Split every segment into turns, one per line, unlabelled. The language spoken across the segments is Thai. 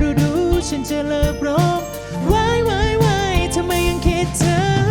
รู้รู้ฉันจะเลิกร้องวายวายวายทำไมยังคิดเธอ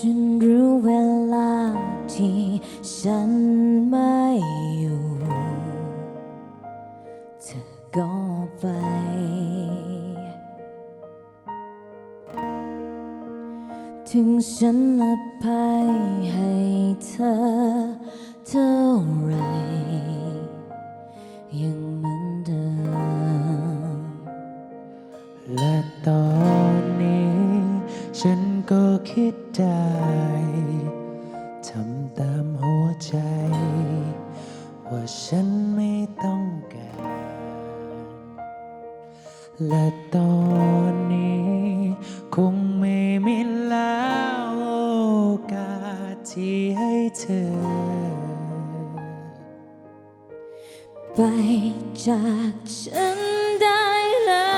ฉันรู้เวลาที่ฉันไม่อยู่ เธ
อก็ไป ถึงฉัน
ละไปให้
เธอเท่าไร
และตอนนี้ คงไม่มีแล้วโอกาสที่ให้เธอ
ไปจากฉันได้แล้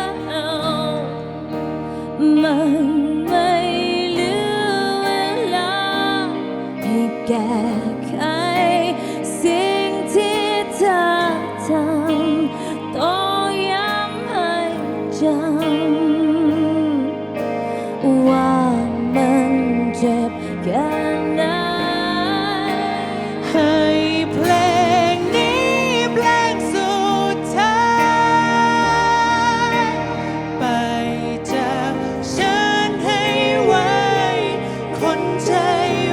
วมันไม่เหลือเวลาให้แก้ไข day.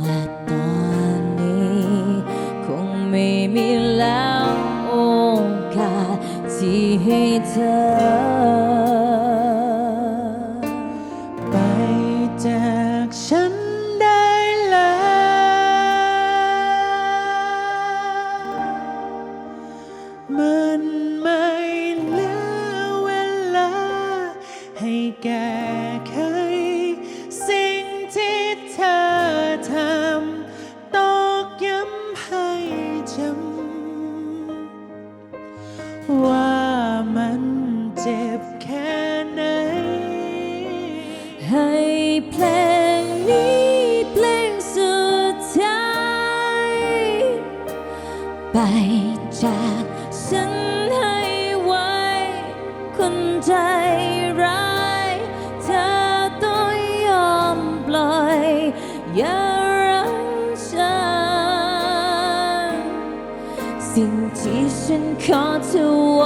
และตอนนี้คงไม่มีแล้วโอกาสที่ให้เธอ
ไปจากฉันได้แล้วมันไม่เหลือเวลาให้แก่ ใจ
ร้ายเธอต้องยอมปล่อยอย่ารักฉันสิ่งที่ฉันขอเธอไว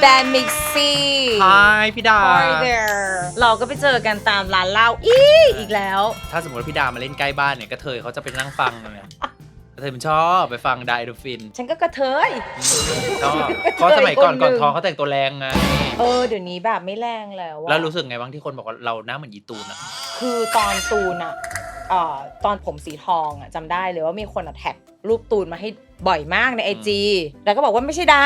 แบนมิก
ซี่
ใช่พี่ดา
Hi there เราก็ไปเจอกันตามร้านเหล้าอีอีกแล้ว
ถ้าสมมติพี่ดามาเล่นใกล้บ้านเนี่ยก็ะเทยเขาจะไปนั่งฟังเนี่ยกเทยมันชอบไปฟังไดโดฟิน
ฉันก็กระเทย
ชอบเพราะสมัยก่อนก่อนทองเขาแต่งตัวแรงไง
เออ เดี๋ยวนี้แบบไม่แรงแล้วอะ
แล้วรู้สึกไงบ้างที่คนบอกว่าเราหน้าเหมือนยีตูนอะ
คือตอนตูนอะอตอนผมสีทองอะจำได้เลยว่ามีคนอะแท็กรูปตูนมาให้บ่อยมากในไอจีแล้วก็บอกว่าไม่ใช่ดา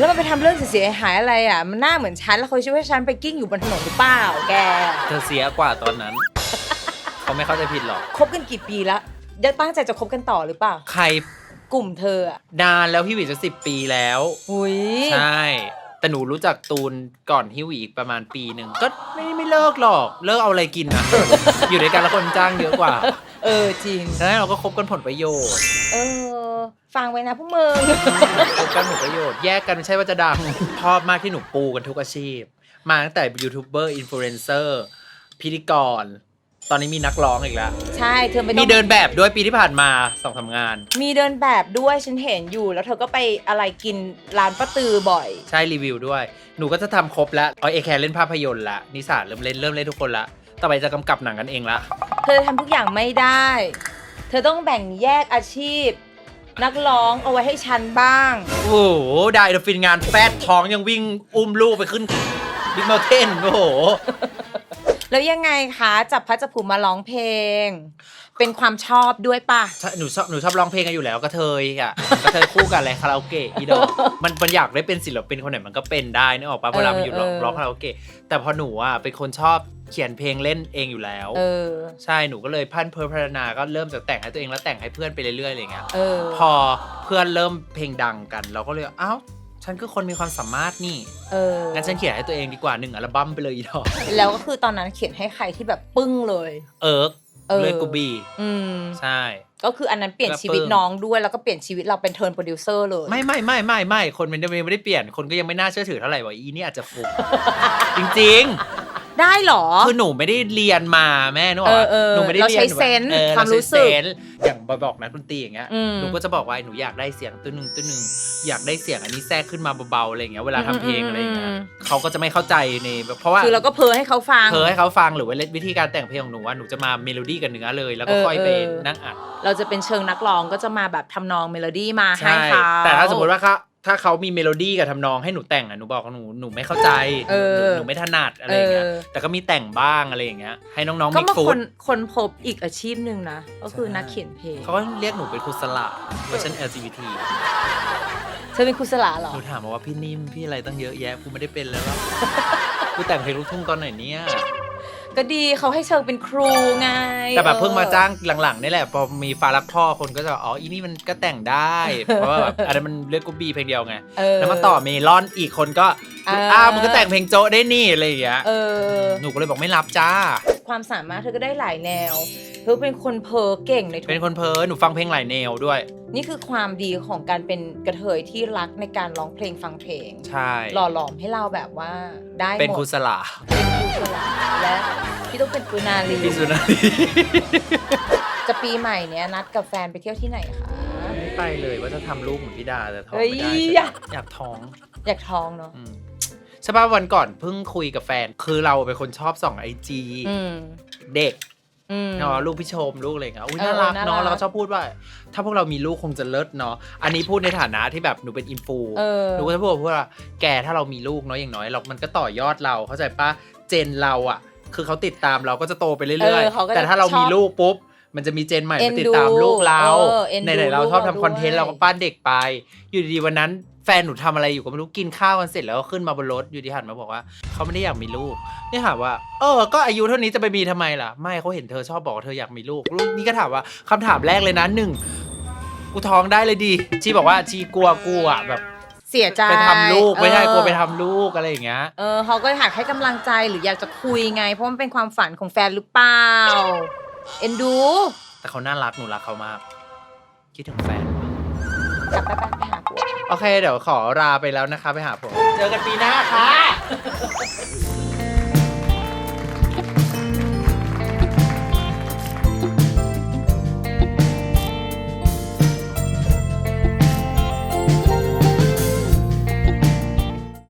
แล้วมันไปทำเรื่องเสียหายอะไรอะมันหน้าเหมือนฉันแล้วเขาคิดว่าฉันไปกิ้งอยู่บนถนนหรือเปล่าแก
เธอเสียกว่าตอนนั้น เขาไม่เข้าใจผิดหรอก
คบกันกี่ปีแล้วยังตั้งใจจะคบกันต่อหรือเปล่า
ใคร
กลุ่มเธออะ
นานแล้วพี่หวีจะสิบปีแล้ว
หุย
ใช่ แต่หนูรู้จักตูนก่อนฮิวอีกประมาณปีหนึ่ง ก็ไม่ไม่เลิกหรอก เลิกเอาอะไรกินนะ อยู่ด้วยกันแล้วคนจ้างเยอะกว่า
เออจริง
ฉะนั้นเราก็คบกันผลประโยชน์
เออ ฟังไว้นะพวกมึง
คบกันผลประโยชน์แยกกันไม่ใช่ว่าจะดัง ชอบมากที่หนูปูกันทุกอาชีพ มาตั้งแต่ยูทูบเบอร์อินฟลูเอนเซอร์พิธีกร ตอนนี้มีนักร้องอีกแล้ว
ใช่เธอไม่ต้
มี
อง
เดินแบบด้วยปีที่ผ่านมาสองสามงาน
มีเดินแบบด้วยฉันเห็นอยู่ แล้วเธอก็ไปอะไรกินร้านป้าตือบ่อย
ใช่รีวิวด้วย หนูก็จะทำครบแล้วเอาเอแคร์เล่นภาพยนตร์ละนิสาเริ่มเล่นเริ่มเล่นทุกคนละต่อไปจะกำกับหนังกันเองละ
เธอทำทุกอย่างไม่ได้ เธอต้องแบ่งแยกอาชีพ นักร้องเอาไว้ให้ฉันบ้าง
โอ้โห ได้เดฟินงานแฟดท้องยังวิ่งอุ้มลูกไปขึ้นบิ๊กเมลเทนโอ้โห
แล้วยังไงคะ จับพัดจับผูมาร้องเพลง เป็นความชอบด้วยป่ะ
ใช่หนูชอบหนูชอบร้องเพลงกันอยู่แล้วกระเทยอะ กระเทยคู่กันอะไรคาราโอเกะอีดอกมันมันอยากได้เป็นศิลปินคนไหนมันก็เป็นได้นึกออกปะเวลามันอยู่ร้อง
เออ
ร้องคาราโอเกะแต่พอหนูอะเป็นคนชอบ เขียนเพลงเล่นเองอยู่แล้ว
เออ
ใช่หนูก็เลยพันเพอพัฒนาก็เริ่มจากแต่งให้ตัวเองแล้วแต่งให้เพื่อนไปเรื่อยๆอะไรเงี้ย
เออ
พอเพื่อนเริ่มเพลงดังกัน เราก็เลยเอ้าฉันคือคนมีความสามารถนี่
เออ
งั้นฉันเขียนให้ตัวเองดีกว่าหนึ่งอัลบั้มไปเลยอีดอก
แล้วก็คือตอนนั้นเขียนให้ใครที่แบบปึ้งเลย
เอิร์ก
เออ
เลยกูบี
อืม
ใช่
ก็คืออันนั้นเปลี่ยน
กระ
ชีวิต
เปิ้ง
น้องด้วยแล้วก็เปลี่ยนชีวิตเราเป็นเทิร์นโปรดิวเซอร์เลย
ไม่ไม่ไม่ไม่ไม่คนมันยังไม่ได้เปลี่ยนคนก็ยังไม่น่าเชื่อถือเท่าไหร่ว่าอีนี่อาจจะฟุกจริง
ได้เหรอ
ๆคือหนูไม่ได้เรียนมาแม่นึกออก
เอ
ปะ
อเออ
หนูไม่ได้
เรา
เรียน
ใช้
แบบ
เซนส์
ออ
ความรู้สึก
เาใช้เซนส์อย่างบอกนักดนตรีอย่างเงี้ย
อืม
หนูก็จะบอกว่าหนูอยากได้เสียงตัวหนึ่งตัวหนึ่งอยากได้เสียงอันนี้แทรกขึ้นมาเบาๆอะไรอย่างเงี้ยเวลาทำเพลงอะไรอย่างเงี้ย
อืม
เขาก็จะไม่เข้าใจในแบบเพราะว่า
คือเราก็เพ้อให้เขาฟัง
เพอให้เขาฟังหรือว่าวิธีการแต่งเพลงของหนูว่าหนูจะมาเมโลดี้กับเนื้อเลย แล้วก็
เออ
ค่อยไป
เออ
นั่งอัด
เราจะเป็นเชิงนักร้องก็จะมาแบบทำนองเมโลดี้มาให้
ใช่
เขา
แต่ถ้าสมมติว่าเขา ถ้าเขามีเมโลดี้กับทำนองให้หนูแต่งอะหนูบอกว่าหนูหนูไม่เข้าใจ
เออ
หนูหนูไม่ถนัดอะไรอย่างเงี้ย
เออ
แต่ก็มีแต่งบ้างอะไรอย่างเงี้ยให้น้องๆ
ก็
มิก
มา
ฟู
ค
ด
นคนพบอีกอาชีพหนึ่งนะ ก็คือ
ใช่
นักเขียนเพลง
เขาก็เรียกหนูเป็นครูสละเวอร์ชัน LGBT
เธอเป็นครูสลาเหรอ
หนูถามมาว่าพี่นิ่มพี่อะไรตั้งเยอะแยะกูไม่ได้เป็นแล้วหรอ กูแต่งเพลงลูกทุ่งตอนไหนเนี่ย
ก็ดีเขาให้เชิงเป็นครูไง
แต่แบบเพิ่งมา
ออ
จ้างหลังๆนี่แหละพอมีฟ้ารักท่อคนก็จะอ๋ออีนี่มันก็แต่งได้ เพราะว่าแบบอันนั้นมันเลือกกูบีเพลงเดียวไง
เออ
แล้วมาต่อเมลอนอีกคนก็
อ่า
อ้าวมันก็แต่งเพลงโจ๊ะได้นี่อะไรอย่างเงี้ย
เออ
หนูก็เลยบอกไม่รับจ้า
ความสามารถเธอก็ได้หลายแนวเธอเป็นคนเพ้อเก่งในทุ
เป็น
ก
คนเพ้อหนูฟังเพลงหลายแนวด้วย
นี่คือความดีของการเป็นกระเทยที่รักในการร้องเพลงฟังเพลง
ใช่
หล่อหลอมให้เราแบบว่าได้หมด
เป็นครูสลา
เป็นครูสลาและพี่ต้องเป็นปุนารี
พี่สุนารี
จะปีใหม่เนี้ยนัดกับแฟนไปเที่ยวที่ไหนคะ
ไม่ไปเลยว่าจะทำลูกเหมือนพี่ดาแต่ท้อง
เฮ้ย
ไม่ได้
อยาก
อยากท้อง
อยากท้องเนาะ
อืมใช่ป่ะวันก่อนเพิ่งคุยกับแฟน คือเราเป็นคนชอบส่องไอจี
อืม
เด็ก
อืม
เนาะลูกพี่ชมลูกอะไรอย่างเงี้ยอุ้ย
เออ
น่ารัก
น่ารั
เนาะ
ก
เราก็ชอบพูดว่า ถ้าพวกเรามีลูกคงจะเลิศเนาะอันนี้พูดในฐานะที่แบบหนูเป็นอินฟู
เออ
หนูก็จะพูดว่าแกถ้าเรามีลูกเนาะอย่างน้อยเรามันก็ต่อยอดเราเข้าใจปะเจนเราอะ คือเขาติดตามเราก็จะโตไปเรื่อย
เออเขาก็
ๆแต่ถ้าเรา
ชอบ
มีลูกปุ๊บมันจะมีเจนใหม่
เอ็น
มาติด
ดู
ตามลูกเรา
เออเอ็นดู
ไหนๆเราชอบทำ
ลูก
คอนเทนต์
ด้วย
เราก็ปั้นเด็กไป อยู่ดีๆวันนั้นแฟนหนูทำอะไรอยู่ก็ไม่รู้กินข้าวกันเสร็จแล้วก็ขึ้นมาบนรถอยู่ดีหันมาบอกว่าเขาไม่ได้อยากมีลูกนี่ถามว่า เออ ก็อายุเท่านี้จะไปมีทำไมล่ะ ไม่เขาเห็นเธอชอบบอกว่าเธออยากมีลูกลูกนี่ก็ถามว่าคำถามแรกเลยนะหนึ่งกูท้องได้เลยดีชีบอกว่าชีกลัวกูอะแบบ
เสียใจ
ไปทำลูกไม่ใช่
เออก
ลัวไปทำลูกอะไรอย่างเงี้ย
เออเขาก็อยากให้กำลังใจหรืออยากจะคุยไง เพราะมันเป็นความฝันของแฟนหรือเปล่าเอ็นดู
แต่เขาน่ารักหนูรักเขามาก คิดถึงแฟน
กลับไปไปไปหาผัว
โอเค เดี๋ยวขอลาไปแล้วนะคะ ไปหาผม เจอกันปีหน้าค่ะ